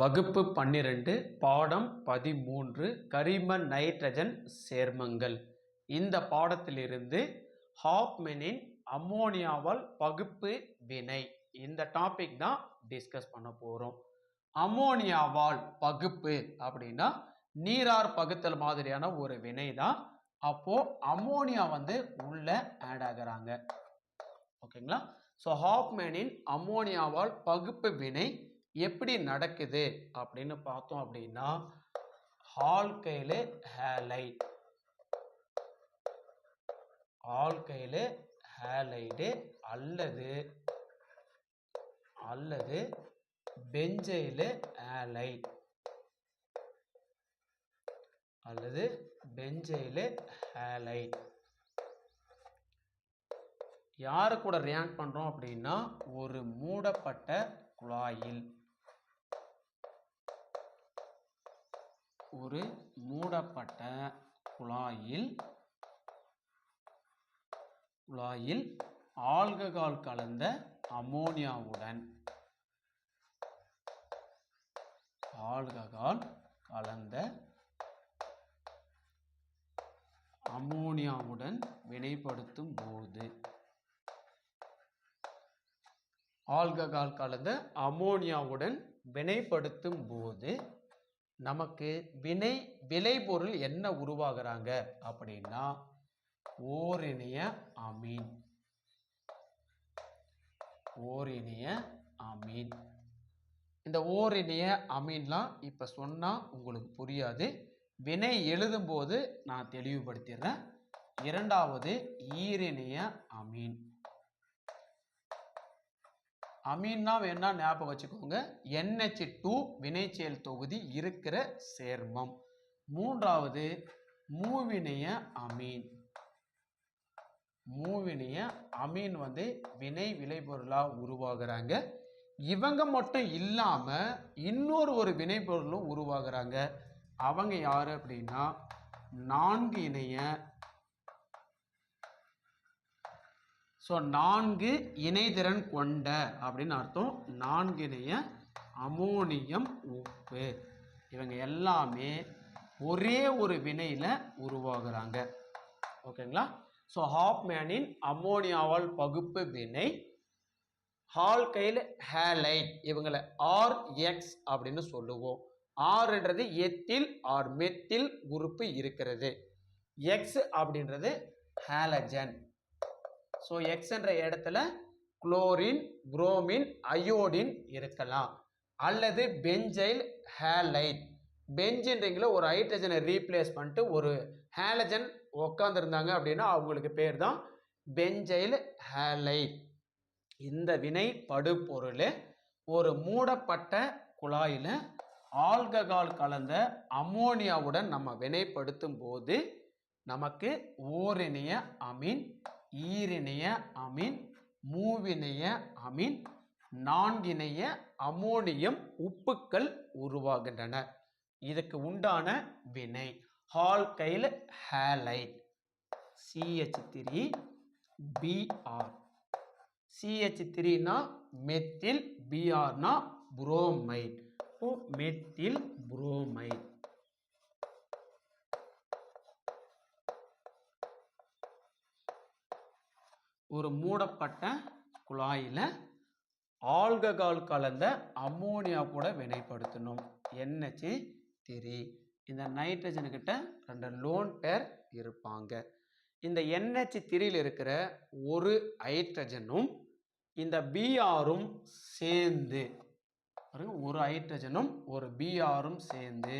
வகுப்பு பன்னிரண்டு பாடம் பதிமூன்று கரிம நைட்ரஜன் சேர்மங்கள். இந்த பாடத்திலிருந்து ஹாப்மெனின் அம்மோனியாவால் பகுப்பு வினை. இந்த டாபிக் தான் டிஸ்கஸ் பண்ண போகிறோம் அம்மோனியாவால் பகுப்பு அப்படின்னா நீரார் பகுத்தல் மாதிரியான ஒரு வினை தான். அப்போ அம்மோனியா வந்து உள்ள ஆட் ஆகிறாங்க. ஓகேங்களா? ஸோ ஹாப்மேனின் அம்மோனியாவால் பகுப்பு வினை எப்படி நடக்குது அப்படின்னு பார்த்தோம் அப்படின்னா ஆல்கைலு ஹேலைட். ஆல்கைலு ஹேலைடு அல்லது அல்லது பெஞ்சைலு ஹேலைட். அல்லது பெஞ்சைலு ஹேலைட். யாரு கூட ரியாக்ட் பண்ணுறோம் அப்படின்னா ஒரு மூடப்பட்ட குழாயில். ஒரு மூடப்பட்ட குழாயில் குழாயில் ஆல்கஹால் கலந்த அமோனியாவுடன் ஆல்கஹால் கலந்த அமோனியாவுடன் வினைப்படுத்தும் போது ஆல்கஹால் கலந்த அமோனியாவுடன் வினைப்படுத்தும் போது நமக்கு வினை விளைபொருள் என்ன உருவாகிறாங்க அப்படின்னா ஓரிணைய அமீன். ஓரிணைய அமீன். இந்த ஓரிணைய அமீன்லாம் இப்போ சொன்னால் உங்களுக்கு புரியாது. வினை எழுதும்போது நான் தெளிவுபடுத்திடுறேன். இரண்டாவது ஈரிணைய அமீன். அமீன்னா வேணா ஞாபகம் வச்சுக்கோங்க. என்ஹெச் டூ வினைச்செயல் தொகுதி இருக்கிற சேர்மம். மூன்றாவது மூவினைய அமீன். மூவினைய அமீன் வந்து வினை விளைபொருளாக உருவாகிறாங்க. இவங்க மட்டும் இல்லாமல் இன்னொரு ஒரு வினைப்பொருளும் உருவாகிறாங்க. அவங்க யார் அப்படின்னா நான்கு இணைய ஸோ நான்கு இணைதிறன் கொண்ட அப்படின்னு அர்த்தம் நான்கு இணைய அமோனியம் உப்பு. இவங்க எல்லாமே ஒரே ஒரு வினையில் உருவாகுறாங்க. ஓகேங்களா? ஸோ ஹாப்மேனின் அம்மோனியாவால் பகுப்பு வினை ஹால்கைல் ஹேலைட் இவங்களை ஆர் எக்ஸ் அப்படின்னு சொல்லுவோம். ஆர்ன்றது எத்தில் ஆர் மெத்தில் உறுப்பு இருக்கிறது. எக்ஸ் அப்படின்றது ஹேலஜன் ஸோ எக்ஸ்ன்ற இடத்துல குளோரின் குரோமின் அயோடின் இருக்கலாம். அல்லது பெஞ்சைல் ஹேலைட். பெஞ்சுன்றீங்களோ ஒரு ஹைட்ரஜனை ரீப்ளேஸ் பண்ணிட்டு ஒரு ஹேலஜன் உட்காந்துருந்தாங்க அப்படின்னா அவங்களுக்கு பேர் தான் பெஞ்சைல் ஹேலைட். இந்த வினை படுபொருள் ஒரு மூடப்பட்ட குழாயில் ஆல்கஹால் கலந்த அம்மோனியாவுடன் நம்ம வினைப்படுத்தும் போது நமக்கு ஓரினிய அமீன் ஈரிணைய அமீன் மூவிணைய அமீன் நான்கிணைய அமோனியம் உப்புக்கள் உருவாகின்றன. இதுக்கு உண்டான வினை alkyl halide. CH three BR CH த்ரீனா methyl பிஆர்னா புரோமைட். Methyl bromide. ஒரு மூடப்பட்ட குழாயில் ஆல்ககால் கலந்த அம்மோனியா கூட வினைப்படுத்தணும். NH திரி. இந்த நைட்ரஜனுக்கிட்ட ரெண்டு லோன் பேர் இருப்பாங்க. இந்த என்ஹெச் திரியில் இருக்கிற ஒரு ஹைட்ரஜனும் இந்த பிஆரும் சேர்ந்து பாருங்க ஒரு ஹைட்ரஜனும் ஒரு பிஆரும் சேர்ந்து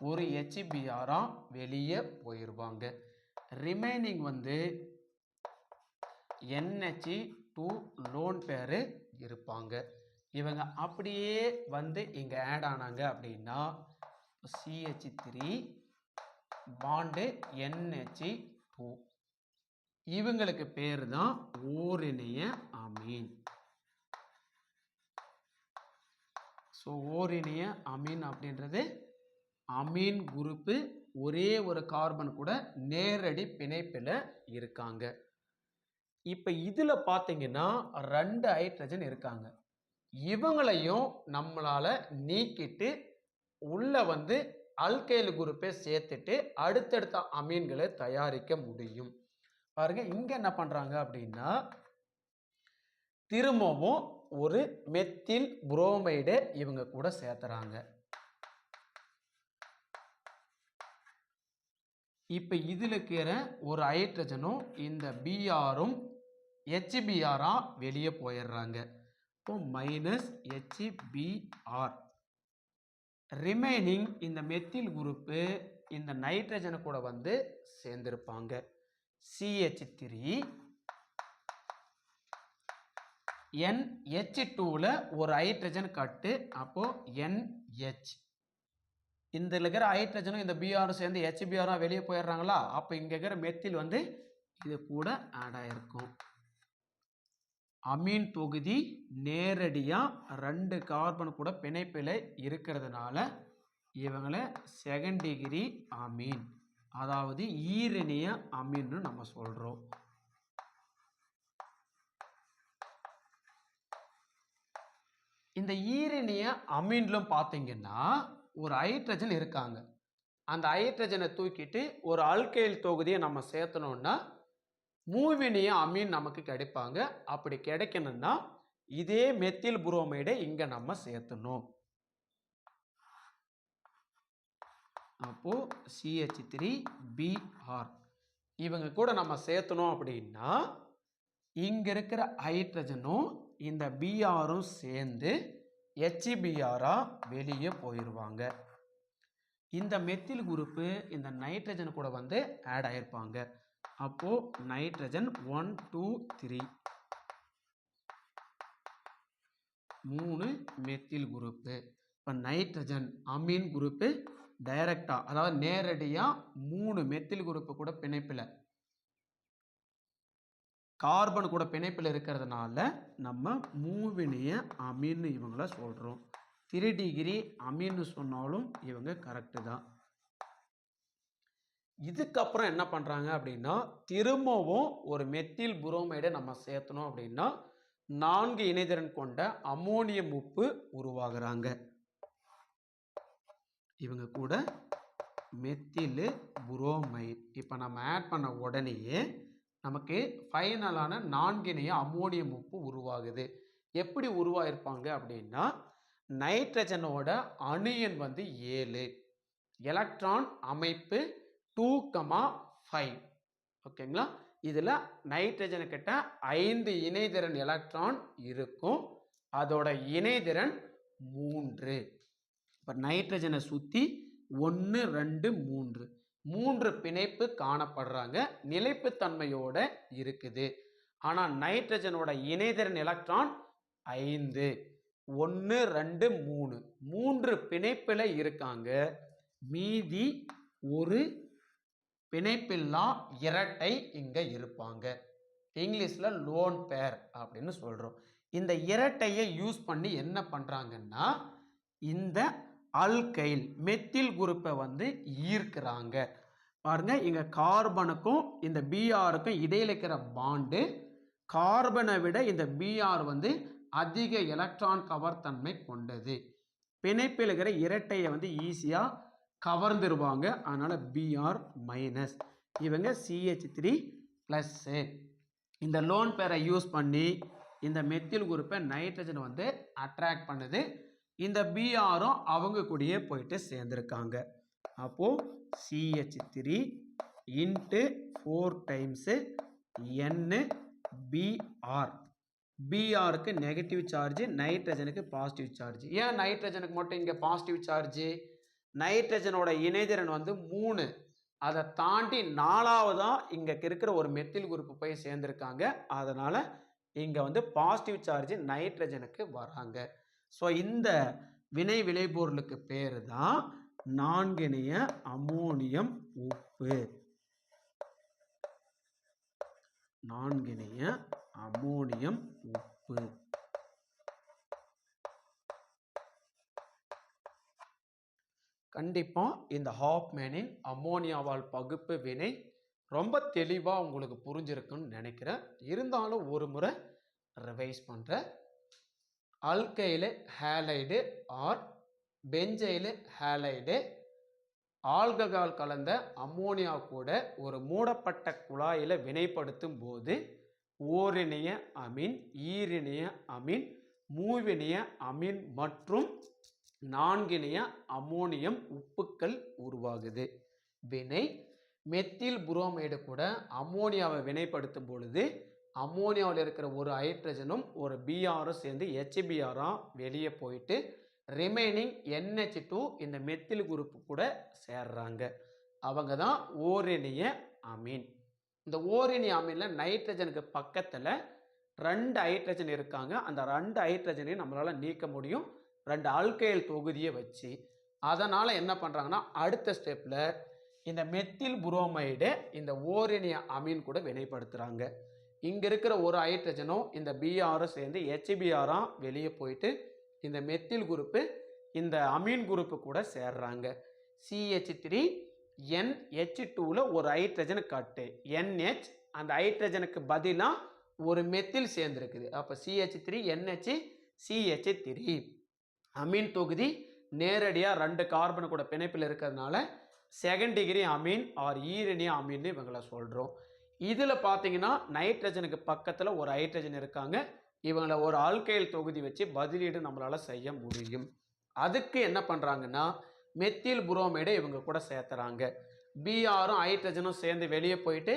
ஒரு ஹெச்பிஆராக வெளியே போயிடுவாங்க ரிமைனிங் வந்து NH டூ லோன் பேர் இருப்பாங்க. இவங்க அப்படியே வந்து இங்கே ஆட் ஆனாங்க அப்படின்னா CH three bond NH two இவங்களுக்கு பேர் தான் ஓரிணைய அமீன். ஸோ ஓரிணைய அமீன் அப்படின்றது அமீன் குரூப்பு ஒரே ஒரு கார்பன் கூட நேரடி பிணைப்பில் இருக்காங்க. இப்போ இதில் பார்த்தீங்கன்னா ரெண்டு ஹைட்ரஜன் இருக்காங்க. இவங்களையும் நம்மளால் நீக்கிட்டு உள்ள வந்து அல்கைல் குரூப்பை சேர்த்துட்டு அடுத்தடுத்த அமீன்களை தயாரிக்க முடியும். பாருங்க இங்கே என்ன பண்ணுறாங்க அப்படின்னா திரும்பவும் ஒரு மெத்தில் புரோமைடு இவங்க கூட சேர்த்துறாங்க. இப்போ இதில் இருக்கிற ஒரு ஹைட்ரஜனும் இந்த பிஆரும் ஹெச்பிஆராக வெளியே போயிடுறாங்க. இப்போ மைனஸ் ஹெச்பிஆர் ரிமைனிங் இந்த மெத்தில் குரூப்பு இந்த நைட்ரஜனை கூட வந்து சேர்ந்திருப்பாங்க. சிஹெச் த்ரீ என்ஹெச் டூவில் ஒரு ஹைட்ரஜன் கட்டு அப்போது என்ஹெச் இந்த இருக்கிற ஹைட்ரஜனும் இந்த பிஆரும் சேர்ந்து ஹெச்பிஆரும் வெளியே போயிடுறாங்களா? அப்போ இங்கே இருக்கிற மெத்தில் வந்து இது கூட ஆட் ஆயிருக்கும். அமீன் தொகுதி நேரடியாக ரெண்டு கார்பன் கூட பிணைப்பில் இருக்கிறதுனால இவங்களை செகண்ட் டிகிரி அமீன். அதாவது ஈரணிய அமீன்னு நம்ம சொல்கிறோம் இந்த ஈரணிய அமீன்லும் பார்த்தீங்கன்னா ஒரு ஹைட்ரஜன் இருக்காங்க. அந்த ஹைட்ரஜனை தூக்கிட்டு ஒரு அல்கைல் தொகுதியை நம்ம சேர்த்தனோம்னா மூவினிய அமீன் நமக்கு கிடைப்பாங்க. அப்படி கிடைக்கணும்னா இதே மெத்தில் புரோமைடை இங்கே நம்ம சேர்த்தணும். அப்போ சிஹெச் த்ரீ பிஆர் இவங்க கூட நம்ம சேர்த்தணும் அப்படின்னா இங்கே இருக்கிற ஹைட்ரஜனும் இந்த பிஆரும் சேர்ந்து ஹெச்பிஆராக வெளியே போயிடுவாங்க இந்த மெத்தில் குரூப்பு இந்த நைட்ரஜன் கூட வந்து ஆட் ஆயிருப்பாங்க. அப்போ நைட்ரஜன் ஒன் டூ த்ரீ. மூணு மெத்தில் குரூப்பு இப்போ நைட்ரஜன் அமீன் குரூப்பு டைரக்டாக அதாவது நேரடியாக மூணு மெத்தில் குரூப்பு கூட பிணைப்பில் கார்பன் கூட பிணைப்பில் இருக்கிறதுனால நம்ம மூவினிய அமீன்னு இவங்கள சொல்கிறோம் த்ரீ டிகிரி அமீன்னு சொன்னாலும் இவங்க கரெக்டு தான். இதுக்கப்புறம் என்ன பண்ணுறாங்க அப்படின்னா திரும்பவும் ஒரு மெத்தில் புரோமைடை நம்ம சேர்த்தணும் அப்படின்னா நான்கு இணைதிறன் கொண்ட அமோனியம் உப்பு உருவாகிறாங்க. இவங்க கூட மெத்தில் புரோமைட். இப்போ நம்ம ஆட் பண்ண உடனேயே நமக்கு ஃபைனலான நான்கிணைய அமோனியம் உப்பு உருவாகுது. எப்படி உருவாயிருப்பாங்க அப்படின்னா நைட்ரஜனோட அணு எண் வந்து ஏழு. எலக்ட்ரான் அமைப்பு டூ கமா ஃபைவ் ஓகேங்களா இதில் நைட்ரஜனுக்கிட்ட ஐந்து இணைதிறன் எலக்ட்ரான் இருக்கும். அதோட இணைதிறன் மூன்று. இப்போ நைட்ரஜனை சுற்றி ஒன்று ரெண்டு மூன்று. மூன்று பிணைப்பு காணப்படுறாங்க. நிலைப்புத்தன்மையோட இருக்குது. ஆனால் நைட்ரஜனோட இணைதிறன் எலக்ட்ரான் ஐந்து ஒன்று ரெண்டு மூணு. மூன்று பிணைப்பில் இருக்காங்க. மீதி ஒரு பிணைப்பில்லா இரட்டை இங்கே இருப்பாங்க. இங்கிலீஷில் லோன் பேர் அப்படின்னு சொல்கிறோம் இந்த இரட்டையை யூஸ் பண்ணி என்ன பண்ணுறாங்கன்னா இந்த அல்கைல் மெத்தில் குரூப்பை வந்து ஈர்க்கிறாங்க. பாருங்க இங்க கார்பனுக்கும் இந்த பிஆருக்கும் இடையில இருக்கிற பாண்டு கார்பனை விட இந்த பிஆர் வந்து அதிக எலக்ட்ரான் தன்மை கொண்டது. பிணைப்பில் இருக்கிற இரட்டையை வந்து ஈஸியாக கவர்ந்துருவாங்க. அதனால் பிஆர் மைனஸ் இவங்க சிஹெச் த்ரீ ப்ளஸ்ஸு இந்த லோன் பேரை யூஸ் பண்ணி இந்த மெத்தில் குரூப்பை நைட்ரஜன் வந்து அட்ராக்ட் பண்ணுது. இந்த பிஆரும் அவங்க கூடயே போயிட்டு சேர்ந்துருக்காங்க. அப்போது CH three into four times என்னு பிஆர் பிஆருக்கு நெகட்டிவ் சார்ஜ் நைட்ரஜனுக்கு பாசிட்டிவ் சார்ஜ் ஏன் நைட்ரஜனுக்கு மட்டும் இங்கே பாசிட்டிவ் சார்ஜ் நைட்ரஜனோட இணைதிறன் வந்து மூணு. அதை தாண்டி நாலாவதாக இங்கே இருக்கிற ஒரு மெத்தில் குரூப்பு போய் சேர்ந்துருக்காங்க. அதனால் இங்கே வந்து பாசிட்டிவ் சார்ஜ் நைட்ரஜனுக்கு வராங்க. ஸோ இந்த வினை விளைபொருளுக்கு பேர் தான் நான்கிணைய அமோனியம் உப்பு. நான்கிணைய அமோனியம் உப்பு. கண்டிப்பாக இந்த ஹாப்மேனின் அம்மோனியாவால் பகுப்பு வினை ரொம்ப தெளிவாக உங்களுக்கு புரிஞ்சிருக்குன்னு நினைக்கிறேன். இருந்தாலும் ஒரு முறை ரிவைஸ் பண்ணுறேன் alkyl halide or benzyl halide. Alcohol கலந்த அம்மோனியா கூட ஒரு மூடப்பட்ட குழாயில் வினைப்படுத்தும் போது ஓரிணைய அமீன் ஈரிணைய அமீன் மூவினைய அமீன் மற்றும் நான்கிணைய அம்மோனியம் உப்புக்கள் உருவாகுது. வினை மெத்தில் புரோமைடு கூட அமோனியாவை வினைப்படுத்தும் பொழுது அம்மோனியாவில் இருக்கிற ஒரு ஹைட்ரஜனும் ஒரு பிஆரும் சேர்ந்து ஹெச்பிஆராக வெளியே போயிட்டு ரிமைனிங் என்ஹெச் டூ இந்த மெத்தில் குரூப்பு கூட சேர்றாங்க. அவங்க தான் ஓரிணைய அமீன். இந்த ஓரிணைய அமீனில் நைட்ரஜனுக்கு பக்கத்தில் ரெண்டு ஹைட்ரஜன் இருக்காங்க. அந்த ரெண்டு ஹைட்ரஜனையும் நம்மளால் நீக்க முடியும். ரெண்டு ஆல்கைல் தொகுதியை வச்சு அதனால் என்ன பண்ணுறாங்கன்னா அடுத்த ஸ்டெப்பில் இந்த மெத்தில் புரோமைடு இந்த ஓரினிய அமீன் கூட வினைப்படுத்துகிறாங்க இங்கே இருக்கிற ஒரு ஹைட்ரஜனும் இந்த பிஆரும் சேர்ந்து ஹெச்பிஆராக வெளியே போயிட்டு இந்த மெத்தில் குரூப்பு இந்த அமீன் குரூப்பு கூட சேர்றாங்க. சிஹெச் த்ரீ என்ஹெச் டூவில் ஒரு ஹைட்ரஜன் கட்டு என்ஹெச் அந்த ஹைட்ரஜனுக்கு பதிலாக ஒரு மெத்தில் சேர்ந்துருக்குது. அப்போ CH three NH CH three amine தொகுதி நேரடியாக ரெண்டு கார்பன் கூட பிணைப்பில் இருக்கிறதுனால செகண்ட் டிகிரி அமீன் ஆர் ஈரணி அமீன்னு இவங்களை சொல்கிறோம் இதில் பார்த்தீங்கன்னா நைட்ரஜனுக்கு பக்கத்தில் ஒரு ஹைட்ரஜன் இருக்காங்க. இவங்களை ஒரு ஆல்கைல் தொகுதி வச்சு பதிலீடு நம்மளால் செய்ய முடியும். அதுக்கு என்ன பண்ணுறாங்கன்னா மெத்தில் புரோமைடை இவங்க கூட சேர்த்துறாங்க. பிஆரும் ஹைட்ரஜனும் சேர்ந்து வெளியே போயிட்டு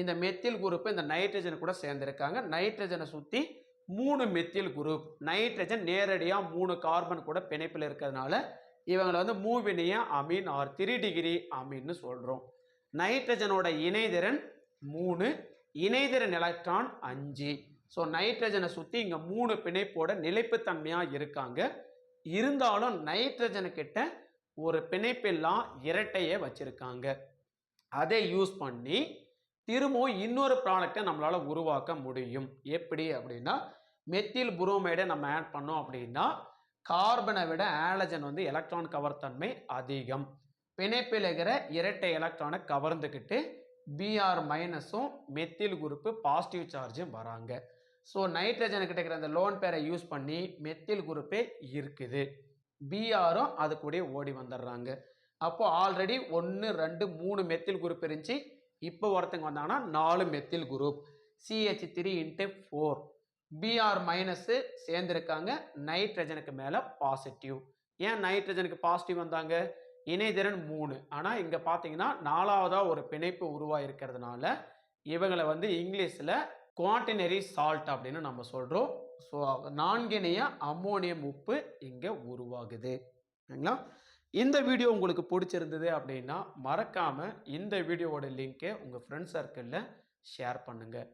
இந்த மெத்தில் குரூப்பு இந்த நைட்ரஜன் கூட சேர்ந்துருக்காங்க. நைட்ரஜனை சுற்றி மூணு மெத்தில் குரூப் நைட்ரஜன் நேரடியாக மூணு கார்பன் கூட பிணைப்பில் இருக்கிறதுனால இவங்களை வந்து மூவினிய அமீன் ஆர் த்ரீ டிகிரி அமீன்னு சொல்கிறோம் நைட்ரஜனோட இணைதிறன் மூணு இணைதிறன் எலக்ட்ரான் அஞ்சு. ஸோ நைட்ரஜனை சுற்றி இங்கே மூணு பிணைப்போட நிலைப்புத்தன்மையாக இருக்காங்க. இருந்தாலும் நைட்ரஜனுக்கிட்ட ஒரு பிணைப்பெல்லாம் இரட்டையை வச்சுருக்காங்க. அதை யூஸ் பண்ணி திரும்பவும் இன்னொரு ப்ராடக்டை நம்மளால் உருவாக்க முடியும். எப்படி அப்படின்னா மெத்தில் புரோமைடை நம்ம ஆட் பண்ணோம் அப்படின்னா கார்பனை விட ஆலஜன் வந்து எலக்ட்ரான் தன்மை அதிகம். பிணைப்பில் இருக்கிற இரட்டை எலக்ட்ரானை கவர்ந்துக்கிட்டு பிஆர் மைனஸும் மெத்தில் குரூப்பு பாசிட்டிவ் சார்ஜும் வராங்க. ஸோ நைட்ரஜனுக்கிட்ட இருக்கிற அந்த லோன் பேரை யூஸ் பண்ணி மெத்தில் குரூப்பே இருக்குது. பிஆரும் அது கூட ஓடி வந்துடுறாங்க. அப்போது ஆல்ரெடி ஒன்று ரெண்டு மூணு மெத்தில் குரூப் இருந்துச்சு. இப்போ ஒருத்தங்க வந்தாங்கன்னா நாலு methyl group CH three into four BR minus சேர்ந்துருக்காங்க. நைட்ரஜனுக்கு மேலே பாசிட்டிவ் ஏன் நைட்ரஜனுக்கு பாசிட்டிவ் வந்தாங்க? இணைதிறன் மூணு. ஆனால் இங்கே பார்த்தீங்கன்னா நாலாவதாக ஒரு பிணைப்பு உருவாயிருக்கிறதுனால இவங்களை வந்து இங்கிலீஷில் குவாட்டினரி சால்ட் அப்படின்னு நம்ம சொல்கிறோம் ஸோ நான்கிணைய அம்மோனியம் உப்பு இங்கே உருவாகுது. சரிங்களா? இந்த வீடியோ உங்களுக்கு பிடிச்சிருந்தது அப்படின்னா மறக்காமல் இந்த வீடியோவோட லிங்க்கை உங்கள் ஃப்ரெண்ட்ஸ் சர்க்கிளில் ஷேர் பண்ணுங்கள்